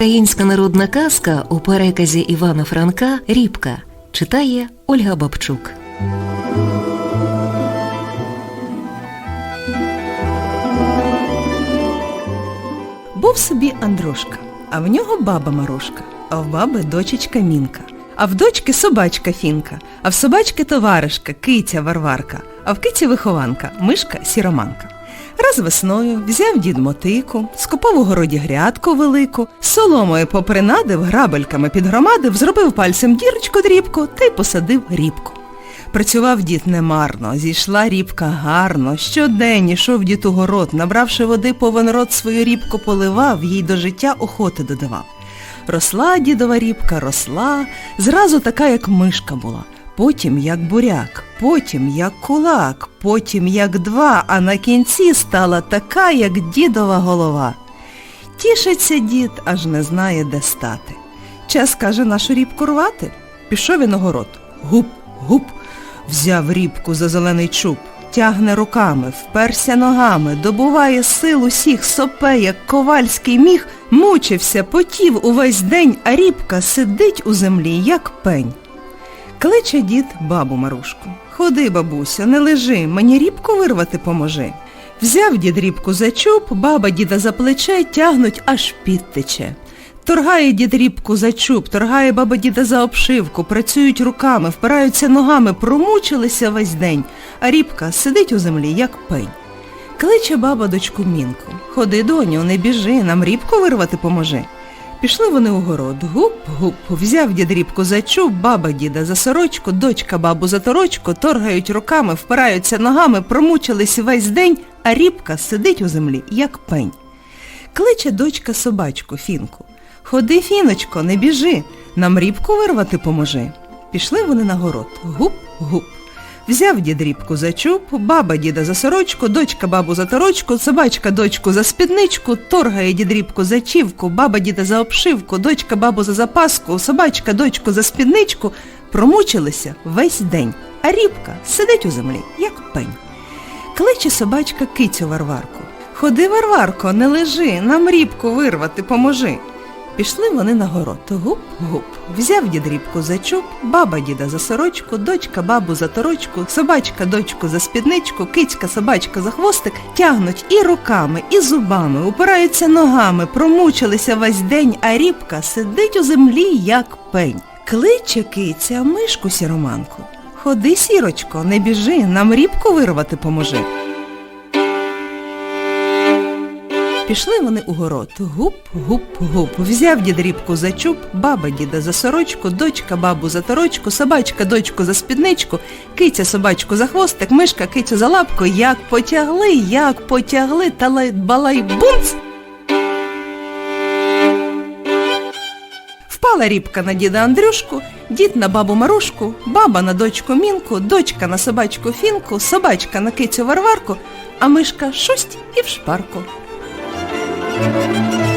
Українська народна казка у переказі Івана Франка Рібка читає Ольга Бабчук. Був собі Андрушка, а в нього баба Марошка, а в баби дочечка Мінка, а в дочки собачка Фінка, а в собачки товаришка, киця Варварка, а в киці вихованка, мишка Сіроманка. Раз весною взяв дід мотику, скопав у городі грядку велику, соломою попринадив, грабельками підгромадив, зробив пальцем дірочку дрібку та й посадив рібку. Працював дід немарно, зійшла рібка гарно. Щодень ішов дід у город, набравши води повен рот свою рібку поливав, їй до життя охоти додавав. Росла дідова рібка, росла, зразу така, як мишка була, потім як буряк, потім як кулак, потім як два, а на кінці стала така, як дідова голова. Тішиться дід, аж не знає, де стати. Час, каже, нашу рібку рвати. Пішов він у город. Гуп, гуп, взяв рібку за зелений чуб, тягне руками, вперся ногами, добуває сил усіх, сопе, як ковальський міг, мучився, потів увесь день, а рібка сидить у землі, як пень. Кличе дід бабу Марушку. Ходи, бабуся, не лежи, мені рібку вирвати поможи. Взяв дід рібку за чуб, баба діда за плече, тягнуть, аж підтече. Торгає дід рібку за чуб, торгає баба діда за обшивку, працюють руками, впираються ногами, промучилися весь день, а рібка сидить у землі, як пень. Кличе баба дочку Мінку. Ходи, доню, не біжи, нам рібку вирвати поможи. Пішли вони у город. Гуп-гуп, взяв дід рібку за чуб, баба діда за сорочку, дочка бабу за торочку, торгають руками, впираються ногами, промучились весь день, а рібка сидить у землі, як пень. Кличе дочка собачку Фінку. Ходи, Фіночко, не біжи, нам рібку вирвати поможи. Пішли вони на город. Гуп-гуп. Взяв дід рібку за чуб, баба діда за сорочку, дочка бабу за торочку, собачка дочку за спідничку, торгає дід рібку за чівку, баба діда за обшивку, дочка бабу за запаску, собачка дочку за спідничку. Промучилися весь день, а рібка сидить у землі, як пень. Кличе собачка кицю Варварку. Ходи, Варварко, не лежи, нам рібку вирвати поможи. Пішли вони на город. Гуп-гуп. Взяв дід рібку за чуб, баба діда за сорочку, дочка бабу за торочку, собачка дочку за спідничку, кицька собачка за хвостик, тягнуть і руками, і зубами, упираються ногами, промучилися весь день, а рібка сидить у землі, як пень. Кличе киця мишку сіроманку. Ходи, сірочко, не біжи, нам рібку вирвати поможи. Пішли вони у город. Гуп-гуп-гуп. Взяв дід рібку за чуб, баба діда за сорочку, дочка бабу за торочку, собачка дочку за спідничку, киця собачку за хвостик, мишка кицю за лапку. Як потягли, як потягли, та лай балай бунц. Впала рібка на діда Андрюшку, дід на бабу Марушку, баба на дочку Мінку, дочка на собачку Фінку, собачка на кицю Варварку, а мишка шусть і в шпарку. Thank you.